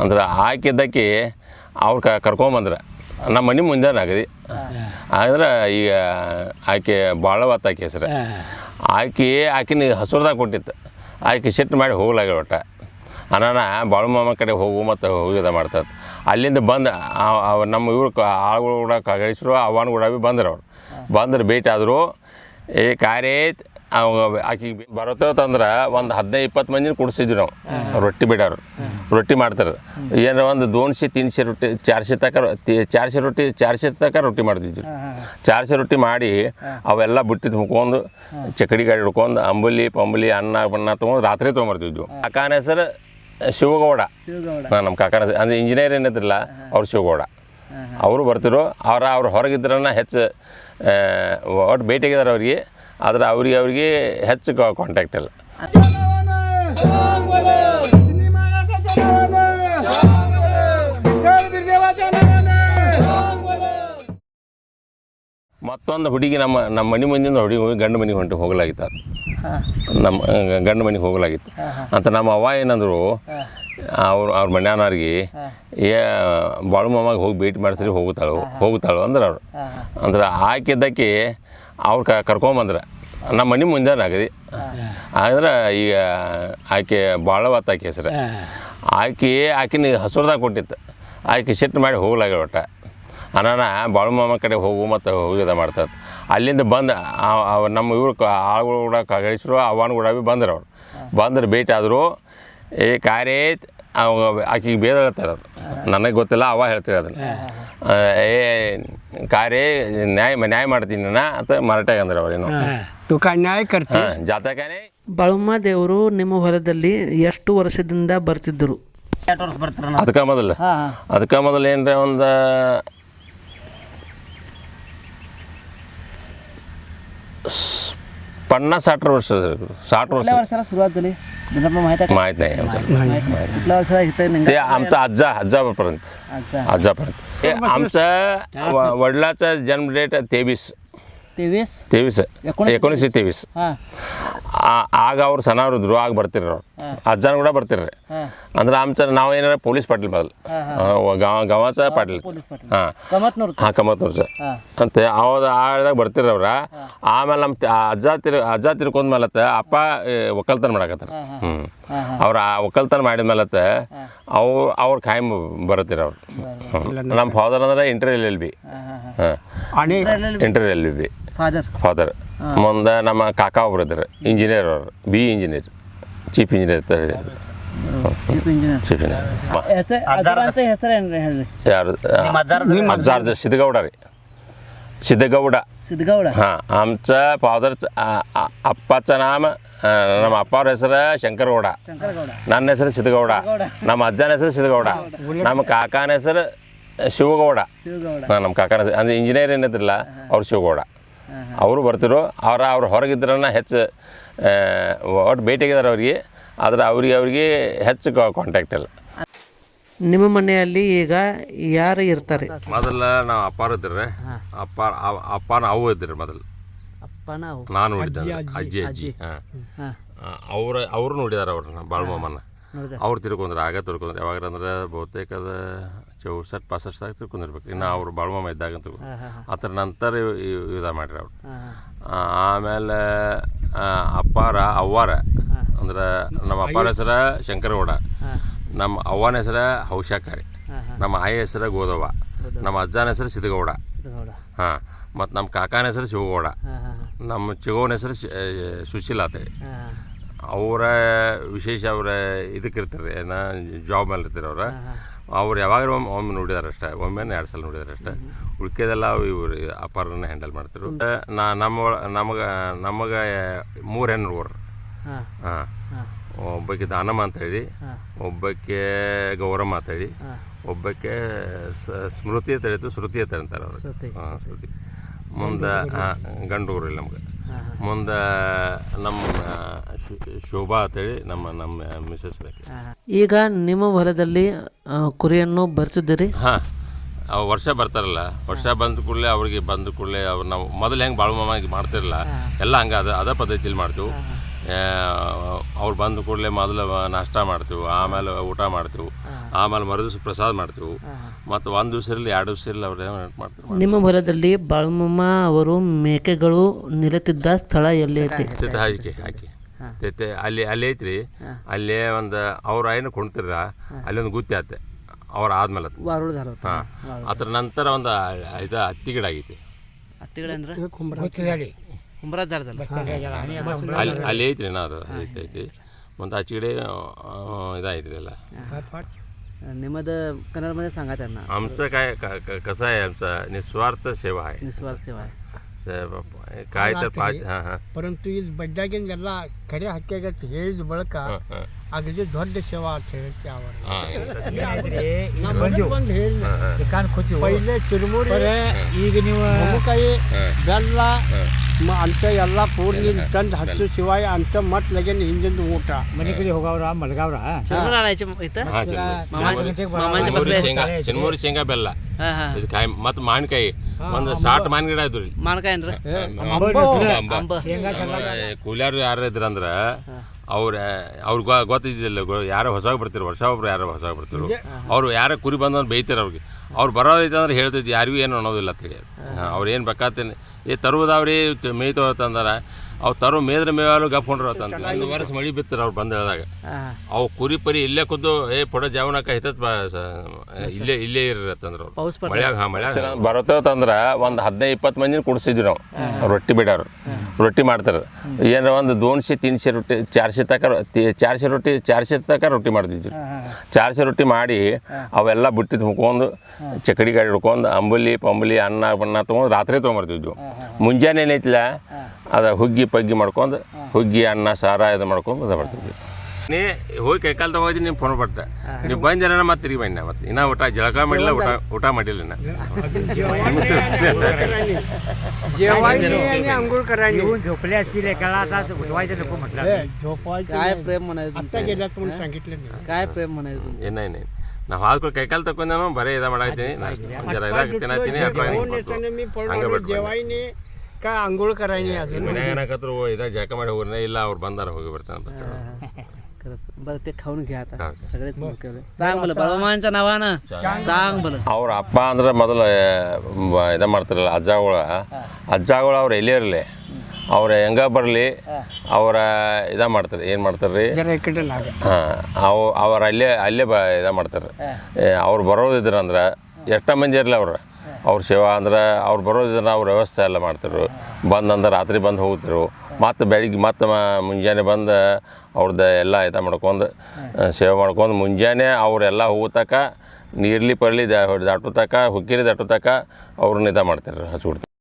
ಅಂದ್ರೆ ಹಾಕಿದ್ದಕ್ಕೆ ಅವ್ರು ಕ ಕರ್ಕೊಂಬಂದ್ರೆ. ನಮ್ಮ ಮನೆ ಮುಂದೆ ಆಗದಿ ಆದ್ರೆ ಈಗ ಆಕೆ ಭಾಳ ಹೊತ್ತು ಆಕೆ ಹೆಸ್ರು ಆಕೆ ಆಕಿನ ಹಸುರ್ದಾಗ ಕೊಟ್ಟಿತ್ತು ಆಕೆ ಸಿಟ್ಟು ಮಾಡಿ ಹೋಗ್ಲಾಗ ಒಟ್ಟ. ಅನಾನ ಬಾಳು ಮಾಮ ಕಡೆ ಹೋಗು ಮತ್ತು ಹೋಗಿದ ಮಾಡ್ತದೆ ಅಲ್ಲಿಂದ ಬಂದು ನಮ್ಮ ಇವ್ರು ಕ ಆಳುಗಳು ಕೂಡ ಕಳಿಸ್ರು ಅವನ ಕೂಡ ಭೀ ಬಂದ್ರು ಅವ್ರು. ಬಂದ್ರೆ ಭೇಟಿ ಆದರು. ಏ ಕಾರ್ಯ ಅವ ಆಕಿ ಬರತ್ತಂದ್ರೆ ಒಂದು ಹದಿನೈದು ಇಪ್ಪತ್ತು ಮಂದಿನ ಕುಡಿಸಿದ್ವಿ ನಾವು. ರೊಟ್ಟಿ ಬಿಡೋರು. ರೊಟ್ಟಿ ಮಾಡ್ತಾರೆ. ಏನಾರ ಒಂದು ದೋನ್ಶೆ ತಿನ್ಸೆ ರೊಟ್ಟಿ ಚಾರ್ಸೆ ತಕ ಚಾರ್ಸೆ ರೊಟ್ಟಿ ಚಾರ್ಸೆ ತಕ ರೊಟ್ಟಿ ಮಾಡ್ತಿದ್ವಿ. ಚಾರ್ಸಿ ರೊಟ್ಟಿ ಮಾಡಿ ಅವೆಲ್ಲ ಬುಟ್ಟಿ ತುಂಬ್ಕೊಂಡು ಚಕಡಿ ಗಾಡಿ ಹಿಡ್ಕೊಂಡು ಅಂಬುಲಿ ಪಂಬುಲಿ ಅನ್ನ ಬಣ್ಣ ತೊಗೊಂಡು ರಾತ್ರಿ ತೊಗೊಂಬರ್ತಿದ್ವಿ. ಕಾಕಾನ ಹೆಸರು ಶಿವಗೌಡ. ಶಿವಗೌಡ. ಹಾಂ ನಮ್ಮ ಕಾಕನ ಹೆಸರು. ಅಂದರೆ ಇಂಜಿನಿಯರ್ ಏನಿದ್ರಲ್ಲ ಅವ್ರು ಶಿವಗೌಡ. ಅವರು ಬರ್ತಿರೋ. ಅವ್ರ ಅವ್ರು ಹೊರಗಿದ್ರನ್ನ ಹೆಚ್ಚು ಒಟ್ಟು ಭೇಟಿಯಾಗಿದ್ದಾರೆ ಅವ್ರಿಗೆ. ಆದ್ರೆ ಅವ್ರಿಗೆ ಅವ್ರಿಗೆ ಹೆಚ್ಚು ಕಾಂಟ್ಯಾಕ್ಟ್ ಇಲ್ಲ. ಮತ್ತೊಂದು ಹುಡುಗಿ ನಮ್ಮ ನಮ್ಮ ಮನೆ ಮುಂದಿನ ಹುಡುಗಿ ಹೋಗಿ ಗಂಡು ಮನೆಗೆ ಹೊಂಟು ಹೋಗಲಾಗಿತ್ತು. ನಮ್ಮ, ಗಂಡು ಮನೆಗೆ ಹೋಗಲಾಗಿತ್ತು. ಅಂತ ನಮ್ಮ ಅವ್ವ ಏನಂದರು, ಅವ್ರು, ಅವ್ರ ಮನೆಯವ್ರಿಗೆ, ಏ, ಬಾಳು ಮಾಮಾಗ ಹೋಗಿ ಭೇಟಿ ಮಾಡಿಸ್ರಿ ಹೋಗುತ್ತಾಳು ಹೋಗುತ್ತಾಳು ಅಂದ್ರೆ ಅವರು. ಅಂದ್ರೆ ಆಕಿದ್ದಕ್ಕೆ ಅವ್ರು ಕ ಕರ್ಕೊಂಬಂದ್ರೆ ನಮ್ಮ ಮನೆ ಮುಂಜಾನೆ ಆಗದಿ. ಆದ್ರೆ ಈಗ ಆಕೆ ಭಾಳ ಹೊತ್ತು ಆಕೆ ಹೆಸ್ರು. ಆಕೆ ಆಕಿನ ಹಸುರ್ದಾಗ ಕೊಟ್ಟಿತ್ತು. ಆಕೆ ಸಿಟ್ಟು ಮಾಡಿ ಹೋಗ್ಲಾಗ ಒಟ್ಟ. ಅನಾನ ಬಾಳು ಮಾಮ ಕಡೆ ಹೋಗು ಮತ್ತು ಹೋಗಿದ ಮಾಡ್ತದೆ ಅಲ್ಲಿಂದ ಬಂದು ನಮ್ಮ ಇವ್ರು ಆಳುಗಳು ಕೂಡ ಕಳಿಸ್ರು ಅವನ ಕೂಡ ಭೀ ಬಂದ್ರು ಅವ್ರು. ಬಂದ್ರೆ ಭೇಟಿ ಆದರು. ಏ ಕಾರ್ಯ ಅವ ಆಕಿಗೆ ಅದು ನನಗೆ ಗೊತ್ತಿಲ್ಲ ಅವ ಹೇಳ್ತೀವಿ ಅದನ್ನು. ಏ ಕಾರ್ಯ ನ್ಯಾಯ ನ್ಯಾಯ ಮಾಡ್ತೀನಿ ನಾ ಅಂತ ಮರಾಠ್ಯಾಗ ಅಂದ್ರೆ ಅವ್ರೇನು ಹಾಂ ಜಾತಕನೇ. ಬಳಮ್ಮ ದೇವರು ನಿಮ್ಮ ಹೊಲದಲ್ಲಿ ಎಷ್ಟು ವರ್ಷದಿಂದ ಬರ್ತಿದ್ದರು? ಅದಕ್ಕೆ ಮೊದಲು? ಅದಕ್ಕೆ ಮೊದಲು ಏನರ ಒಂದು ಪನ್ನ ಸಾಟ್ರ ವರ್ಷ ಸಾಟ್ರ ವರ್ಷ. ಶುರುವಾತಲ್ಲಿ. माहीत नाही ते आमचा आजा आजापर्यंत. आजापर्यंत. हे आमचा वडिलाचा जन्म डेट तेवीस. तेवीस? तेवीस. एकोणीसशे तेवीस. ಆಗ ಅವ್ರು ಸಣ್ಣವ್ರಿದ್ರು ಆಗ ಬರ್ತಿರ ಅಜ್ಜನ ಕೂಡ ಬರ್ತಿರ್ರಿ. ಅಂದ್ರೆ ಆಮ್ಚಾರ ನಾವು ಏನಾರ ಪೊಲೀಸ್ ಪಾಟೀಲ್ ಬದಲ್. ಗವಾಚ ಪಾಟೀಲ್. ಹಾಂ. ಹಾಂ ಕಮತ್ನೂರ್ಚ ಅಂತ ಅವಾಗ ಆಳ್ದಾಗ ಬರ್ತಿರವ್ರ ಆಮೇಲೆ ನಮ್ಮ ಅಜ್ಜ ತಿರ್ ಅಜ್ಜ ತಿರ್ಕೊಂಡ್ ಮೇಲತ್ತ ಅಪ್ಪ ಒಕ್ಕಲ್ತನ ಮಾಡಾಕತ್ತಾರ. ಹ್ಞೂ ಅವ್ರ ಒಕ್ಕಲ್ತನ ಮಾಡಿದ ಮೇಲತ್ತ ಅವು ಅವ್ರ ಖಾಯಂ ಬರುತ್ತೀರ ಅವ್ರು. ನಮ್ಮ ಫಾದರ್ ಅಂದ್ರೆ ಇಂಟರ್ವ್ಯೂ ಎಲ್ ಬಿ ಹಾಂ interview L B father father ಮುಂದೆ ನಮ್ಮ ಕಾಕ ಒಬ್ಬರು ಇದ್ದಾರೆ. ಇಂಜಿನಿಯರ್ ಅವರು. ಬಿ ಇಂಜಿನಿಯರ್ ಚೀಫ್ ಇಂಜಿನಿಯರ್ ಇರ್ತಾರೆ ಚೀಫ್ ಇಂಜಿನಿಯರ್ ಹೆಸರು ಸಿದ್ಧಗೌಡ ರೀ. ಸಿದ್ಧಗೌಡ. ಸಿದ್ಧಗೌಡ. ಹಾಂ आमचं ಫಾದರ್ ಅಪ್ಪचं नाम ನಮ್ಮ ಅಪ್ಪವ್ರ ಹೆಸರು ಶಂಕರಗೌಡ. ನನ್ನ ಹೆಸರು ಸಿದ್ಧಗೌಡ. ನಮ್ಮ ಅಜ್ಜನ ಹೆಸರು ಸಿದ್ಧಗೌಡ. ನಮ್ಮ ಕಾಕನ ಹೆಸರು ಶಿವಗೌಡ. ನಮ್ಮ ಕಾಕನ ಹೆಸರು ಅಂದರೆ ಇಂಜಿನಿಯರ್ ಏನಿದ್ರಲ್ಲ ಅವ್ರು ಶಿವಗೌಡ. ಅವರು ಬರ್ತಿರೋ ಅವರ ಅವ್ರು ಹೊರಗಿದ್ರನ್ನ ಹೆಚ್ಚು ಒಟ್ಟು ಭೇಟಿಯಾಗಿದ್ದಾರೆ ಅವ್ರಿಗೆ. ಆದರೆ ಅವ್ರಿಗೆ ಅವ್ರಿಗೆ ಹೆಚ್ಚು ಕಾಂಟ್ಯಾಕ್ಟ್ ಇಲ್ಲ. ನಿಮ್ಮ ಮನೆಯಲ್ಲಿ ಈಗ ಯಾರು ಇರ್ತಾರೆ? ಮೊದಲ ನಾವು ಅಪ್ಪಾರು ಇದ್ದರೆ ಅಪ್ಪ ಅಪ್ಪನ ಅವು ಇದ್ರೆ ಮೊದಲು. ಅಪ್ಪನ ನಾನು ನೋಡಿದ್ದೆ ಅಜ್ಜಿ ಅಜ್ಜಿ ಅವ್ರ ಅವರು ನೋಡಿದಾರೆ ಅವ್ರನ್ನ ಬಾಳ್ಮಮ್ಮನ ಅವ್ರು ತಿರ್ಕೊಂಡ್ರೆ ಆಗ ತಿರ್ಕೊಂಡ್ರೆ. ಯಾವಾಗ ಅಂದ್ರೆ ಬಹುತೇಕ ಅದು ಚೌಸಟ್ ಪಾಸಷ್ಟ್ ಸಾಗಿ ತಿಳ್ಕೊಂಡಿರ್ಬೇಕು. ಇನ್ನು ಅವ್ರು ಬಾಳ್ಮಮ್ಮ ಇದ್ದಾಗ ಅಂತ ಅದ್ರ ನಂತರ ಇದು ಮಾಡಿರಿ ಅವ್ರು. ಆಮೇಲೆ ಅಪ್ಪಾರ ಅವ್ವಾರ. ಅಂದ್ರೆ ನಮ್ಮ ಅಪ್ಪಾರ ಹೆಸರ ಶಂಕರಗೌಡ. ನಮ್ಮ ಅವ್ವನ ಹೆಸರ ಹೌಶಾಕಾರಿ. ನಮ್ಮ ಆಯ ಹೆಸರ ಗೋದವ್ವ. ನಮ್ಮ ಅಜ್ಜನ ಹೆಸರು ಸಿದ್ಧಗೌಡ. ಹಾಂ. ಮತ್ತು ನಮ್ಮ ಕಾಕಾನ ಹೆಸರು ಶಿವಗೌಡ. ನಮ್ಮ ಚಿಗೋನ ಹೆಸರು ಸುಶೀಲಾತೆ ಸುಶೀಲಾ ಅಂತೇಳಿ ಅವರ ವಿಶೇಷ ಅವರ ಇದಕ್ಕೆ ಇರ್ತಾರೆ ಏನ ಜಾಬ್ ಮೇಲೆ ಇರ್ತಾರೆ ಅವ್ರ ಅವ್ರು ಯಾವಾಗ ಒಮ್ಮೆ ಒಮ್ಮೆ ನೋಡಿದಾರೆ ಅಷ್ಟೇ ಒಮ್ಮೆ ಎರಡು ಸಲ ನೋಡಿದಾರೆ ಅಷ್ಟೇ. ಉಳ್ಕೆದೆಲ್ಲ ಇವ್ರು ಅಪಾರನ್ನ ಹ್ಯಾಂಡಲ್ ಮಾಡ್ತಿರು ನಾ ನಮ್ಮ ನಮಗೆ ನಮಗೆ ಮೂರು ಹೆಣ್ಣು ಹುಡುಗರು ಹಾಂ. ಒಬ್ಬಕ್ಕೆ ದಾನಮ್ಮ ಅಂತ ಹೇಳಿ ಒಬ್ಬಕ್ಕೆ ಗೌರಮ್ಮ ಅಂತ ಹೇಳಿ ಒಬ್ಬಕ್ಕೆ ಸ್ಮೃತಿ ಅಂತ ಹೇಳಿದ್ದು ಶ್ರುತಿ ಅಂತ ಅಂತಾರೆ ಅವರು. ಹಾಂ ಶ್ರುತಿ ಮುಂದೆ ಗಂಡು ಊರು ಇಲ್ಲ ನಮ್ಗೆ. ಮುಂದೆ ನಮ್ಮ ಶೋಭಾ ಅಂತೇಳಿ ನಮ್ಮ ನಮ್ಮ ಮಿಸಸ್ ಈಗ ನಿಮ್ಮ ಹೊಲದಲ್ಲಿ ಕುರಿಯನ್ನು ಬರ್ತಿದ್ದೀರಿ ಹಾಂ ಅವು ವರ್ಷ ಬರ್ತಾರಲ್ಲ. ವರ್ಷ ಬಂದ ಕೂಡಲೇ ಅವ್ರಿಗೆ ಬಂದ ಕೂಡಲೇ ಅವ್ರು ನಾವು ಮೊದಲು ಹೆಂಗೆ ಬಾಳು ಮಾಮಾಗಿ ಮಾಡ್ತಿರಲ್ಲ ಎಲ್ಲ ಹಂಗೆ ಅದ ಅದ ಪದ್ಧತಿಯಲ್ಲಿ ಮಾಡ್ತೀವಿ. ಅವ್ರು ಬಂದ ಕೂಡಲೇ ಮೊದಲು ನಾಷ್ಟ ಮಾಡ್ತೀವಿ ಆಮೇಲೆ ಊಟ ಮಾಡ್ತೀವಿ ಆಮೇಲೆ ಮರುದಿವ್ಸ ಪ್ರಸಾದ ಮಾಡ್ತೀವಿ. ಮತ್ತು ಒಂದು ದಿವಸ ಇರಲಿ ಎರಡು ದಿವಸ ಇರಲಿ ಅವ್ರು ಏನೋ ಮಾಡ್ತೀವಿ ನಿಮ್ಮ ಹೊಲದಲ್ಲಿ ಬಾಳಮ್ಮ ಅವರು ಮೇಕೆಗಳು ನಿಲುತ್ತಿದ್ದ ಸ್ಥಳ ಎಲ್ಲಿ ಐತಿ? ಹಾಕಿ ಹಾಕಿ ತೆತ್ತೆ ಅಲ್ಲಿ ಅಲ್ಲಿ ಐತ್ರಿ. ಅಲ್ಲೇ ಒಂದು ಅವ್ರ ಏನು ಕುಣ್ತಿರ ಅಲ್ಲಿ ಒಂದು ಗುತ್ತಿ ಆತೆ. ಅವ್ರು ಆದ್ಮೇಲೆ ಹಾಂ. ಅದ್ರ ನಂತರ ಒಂದು ಇದು ಹತ್ತಿ ಗಿಡ ಆಗೈತಿ. ಹತ್ತಿಗಳಂದ್ರೆ ಗೊತ್ತಿದೆ ಕುಂಬ್ರಾಜಾರದಲ್ಲಿ ಅಲ್ಲಿ ಅಲ್ಲಿ ಐತ್ರಿ ನಾ ಅದು ಐತಿ ಐತಿ ಮತ್ತು ಆಚೆ ಕಡೆ ಇದಾಯ್ತ್ರಿ ಎಲ್ಲ निमद कन्नडमध्ये सांगा त्यांना आमचं काय क- क- कसं आहे आमचं निस्वार्थ सेवा आहे निस्वार्थ सेवा आहे ಸ- काय तर पाच हां हां ಪರಂತು ಇದು ಬಡ್ಡಾಗಿಂದೆಲ್ಲ ಕರೆ ಹಕ್ಕಿಯಾಗತ್ತೆ ಹೇಳಿದ ಬಳಕ हां ಅಗದಿ ದೊಡ್ಡ ಸೇವಾ ಅಂತ ಹೇಳಕ್ಕೆ ಅವರ हां ಬಂದು ಹೇಳಿ ಪೈಲೆ ಚಿರುಮುರಿ ಈಗ ನೀವು ಮೊಮ್ಮಕಾಯಿ ಬೆಲ್ಲ ಮ- ಅಂತ ಎಲ್ಲ ಪೂರ್ಣಿ ತಂದು ಹಚ್ಚು ಶಿವಾಯ ಅಂತ ಮತ್ ಲಗೇನ್ ಹಿಂದಿಂದ ಊಟ ಮನೆ ಕಡೆ ಹೋಗವ್ರ ಮಲಗವ್ರ चिरमुर आणायचे इथं हां चिन्मुरी मामांच्या चिन्मुरी बसले ಶೇಂಗಾ ಚಿನ್ಮೂರಿ ಶೇಂಗಾ ಬೆಲ್ಲ हा हा ಇದು ಕಾಯಿ ಮತ್ತು ಮಾವಿನಕಾಯಿ ಒಂದು ಸಾಟ್ ಮಾವಿನ ಗಿಡ ಇದ್ವು ರೀ मान काय ಅಂದ್ರೆ ಅಂಬ आंब ಕೂಲಿಯಾರು ಯಾರು ಇದ್ರಂದ್ರೆ ಅವ್ರ ಅವ್ರಿಗೆ ಗೊತ್ತಿದ್ದಿಲ್ಲ ಗೊ- ಯಾರೋ ಹೊಸ ಬರ್ತಿರು ವರ್ಷ ಒಬ್ರು ಯಾರೋ ಹೊಸ ಬರ್ತಿರು ಅವ್ರು ಯಾರೋ ಕುರಿ ಬಂದ್ರೆ ಬೈತಾರೆ ಅವ್ರಿಗೆ ಅವ್ರು ಬರೋದೈತೆ ಅಂದ್ರೆ ಹೇಳ್ತೈತಿ ಯಾರಿಗೂ ಏನು ಅನ್ನೋದಿಲ್ಲ ತಿಳಿ ಅವ್ರು ಏನು ಬೇಕಾತೇನೆ ಈ தருவதாவரே மீத்து தந்தாரா ಅವ್ರು ತರೋ ಮೇದ್ರ ಮೇವಾಲು ಗಪ್ಕೊಂಡ್ರು ಅಂತ ಒಂದು ವರ್ಷ ಮಳಿ ಬಿತ್ತರ ಅವ್ರು ಬಂದಾಗ ಹೇಳಿದಾಗ. ಅವು ಕುರಿ ಪರಿ ಇಲ್ಲೇ ಕುದ್ದು ಏ ಪೊಡ ಜಾವನಕ ಹಿತತ್ ಇಲ್ಲೇ ಇಲ್ಲೇ ಇರತ್ತಂದ್ರ ಮಳ್ಯಾಗ ಹಾ ಮಳ್ಯಾಗ. ಬರತ್ತಂದ್ರ ಒಂದು ಹದಿನೈದು ಇಪ್ಪತ್ತು ಮಂದಿನ ಕುಡಿಸಿದ್ವಿ ನಾವು. ರೊಟ್ಟಿ ಬಿಡೋರು. ರೊಟ್ಟಿ ಮಾಡ್ತಾರೆ. ಏನಾರ ಒಂದು ದೋಣಿಸಿ ತಿನ್ಸಿ ರೊಟ್ಟಿ ಚಾರ್ಸಿ ತಕ ಚಾರ್ಸಿ ರೊಟ್ಟಿ ಚಾರ್ಸಿ ತಕ ರೊಟ್ಟಿ ಮಾಡ್ತಿದ್ವಿ. ಚಾರ್ಸಿ ರೊಟ್ಟಿ ಮಾಡಿ ಅವೆಲ್ಲ ಬಿಟ್ಟಿದ್ದು ಮುಕ್ಕೊಂಡು ಚಕಡಿ ಗಾಡಿ ಹಿಡ್ಕೊಂಡು ಅಂಬುಲಿ ಪಂಬುಲಿ ಅನ್ನ ಬಣ್ಣ ತೊಗೊಂಡು ರಾತ್ರಿ ತೊಗೊಂಬರ್ತಿದ್ವು. ಮುಂಜಾನೆ ಏನೈತಿಲ್ಲ ಅದು ಹುಗ್ಗಿ ಹುಗ್ಗಿ ಪಗ್ಗಿ ಮಾಡ್ಕೊಂಡು ಹುಗ್ಗಿ ಅನ್ನ ಸಾರ ಇದು ಮಾಡ್ಕೊಂಡು ಮದುವೆ ಮಾಡ್ತಿದ್ವಿ. ನೀ ಹೋಗಿ ಕೈಕಾಲು ತಗೋದಿ ನೀವು ಫೋನ್ ಬರ್ತೆ. ನೀವು ಬಂದಿರ ಮತ್ತೆ ತಿರುಗಿ ಬಂದ ಮತ್ತೆ. ಇನ್ನ ಊಟ ಜಳಕ ಮಾಡಿಲ್ಲ ಊಟ ಊಟ ಮಾಡಿಲ್ಲ ಇನ್ನೇನೇನು ಹಾಲ್ಕೊಳ ಕೈ ಕೈಕಾಲು ತಕೊಂಡೇನೋ ಬರೀ ಇದ ಮಾಡಿ ಜರ जेवायने का अंघोळ करायने अजून ಮನ್ಯಾಗ ಏನಾಕತ್ರು ಇದಾಗ ಜಾಕ ಮಾಡಿ ಹೋಗ್ರೇ ಇಲ್ಲ ಅವ್ರು ಬಂದಾರ ಹೋಗಿ ಬರ್ತಾನೆ ಬರ್ತಾರೆ खरंच बरं ते खाऊन घ्या आता हा. सगळेच मोकळे होते. सांग बरं बाळमामांच्या नावानं सांग बरं ಅವ್ರ ಅಪ್ಪ ಅಂದ್ರೆ ಮೊದಲು ಇದು ಮಾಡ್ತಾರಲ್ಲ ಅಜ್ಜಗಳ ಅಜ್ಜಗಳು ಅವ್ರು ಎಲ್ಲಿ ಇರಲಿ ಅವ್ರ ಹೆಂಗ ಬರಲಿ ಅವರ ಇದು ಮಾಡ್ತಾರೆ ಏನು ಮಾಡ್ತಾರೆ ರೀ जरा इकडे लागा ಹಾಂ ಅವು ಅವ್ರು ಅಲ್ಲೇ ಅಲ್ಲೇ ಬ ಇದು ಮಾಡ್ತಾರೆ ಏ, ಅವ್ರು ಬರೋದಿದ್ರು ಅಂದ್ರೆ ಎಷ್ಟ ಮಂದಿ ಇರಲಿ ಅವ್ರು ಅವ್ರ ಸೇವಾ ಅಂದ್ರೆ ಅವ್ರು ಬರೋದಿದ್ರೆ ಅವ್ರ ವ್ಯವಸ್ಥೆ ಎಲ್ಲ ಮಾಡ್ತಿರು. ಬಂದಂದ್ರೆ ರಾತ್ರಿ ಬಂದು ಹೋಗ್ತಿರು. ಮತ್ತು ಬೆಳಿಗ್ಗೆ ಮತ್ತೆ ಮುಂಜಾನೆ ಬಂದು ಅವ್ರದ್ದು ಎಲ್ಲ ಇದು ಮಾಡ್ಕೊಂಡು ಸೇವೆ ಮಾಡ್ಕೊಂಡು ಮುಂಜಾನೆ ಅವರೆಲ್ಲ ಹೋಗತಕ್ಕ ನೀರ್ಲಿ, ಪರ್ಲಿ ದಾಟತಕ ಹುಕ್ಕಿರ ಹುಕ್ಕಿರಿ ದಾಟೋತಕ್ಕ ತಕ ಅವ್ರನ್ನ ಇದು ಮಾಡ್ತಾರೆ ಹಚ್ಬಿಡ್ತಾರೆ